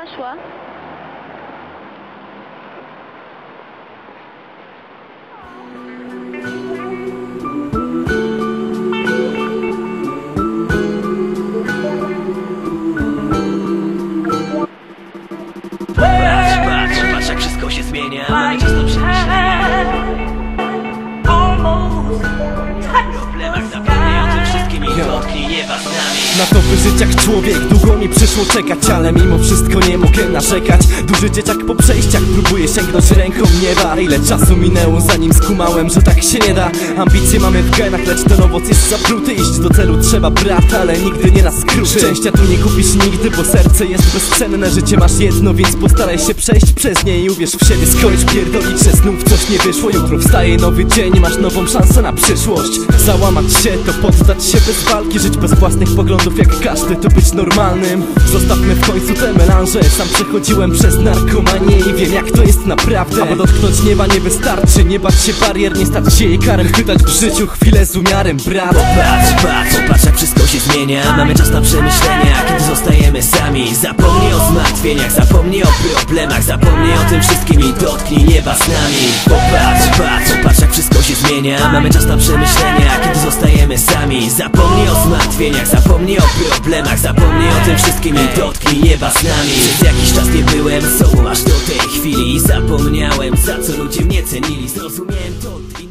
Poszła. Patrz, patrz, patrz jak wszystko się zmienia Mamy czas do Na to jak człowiek, długo mi przyszło czekać Ale mimo wszystko nie mogę narzekać. Duży dzieciak po przejściach próbuje sięgnąć ręką nieba. Ile czasu minęło zanim skumałem, że tak się nie da? Ambicje mamy w genach, lecz ten owoc jest zapruty Iść do celu trzeba brat, ale nigdy nie na skróty. Szczęścia tu nie kupisz nigdy, bo serce jest bezcenne. Życie masz jedno, więc postaraj się przejść przez nie I uwierz w siebie, skończ pierdolić, że znów coś nie wyszło. Jutro wstaje nowy dzień, masz nową szansę na przyszłość. Załamać się to poddać się bez walki Żyć bez własnych poglądów jak każdy to być normalnym. Zostawmy w końcu te melanże. Sam przechodziłem przez narkomanię i wiem jak to jest naprawdę. Aby dotknąć nieba nie wystarczy. Nie bać się barier, nie stać się jej karem. Chwytać w życiu chwilę z umiarem, brat. Patrz, patrz, patrz jak wszystko się zmienia. Mamy czas na przemyślenia, kiedy zostajemy sami Zapomnij o zmartwieniach, zapomnij o problemach Zapomnij o tym wszystkim i dotknij nieba z nami. Popatrz, patrz, patrz jak wszystko się zmienia. Mamy czas na przemyślenia, kiedy zostajemy sami Zapomnij o zmartwieniach, zapomnij o problemach Zapomnij o tym wszystkim i dotknij nieba z nami. Przez jakiś czas nie byłem sobą aż do tej chwili. Zapomniałem za co ludzie mnie cenili. Zrozumiałem to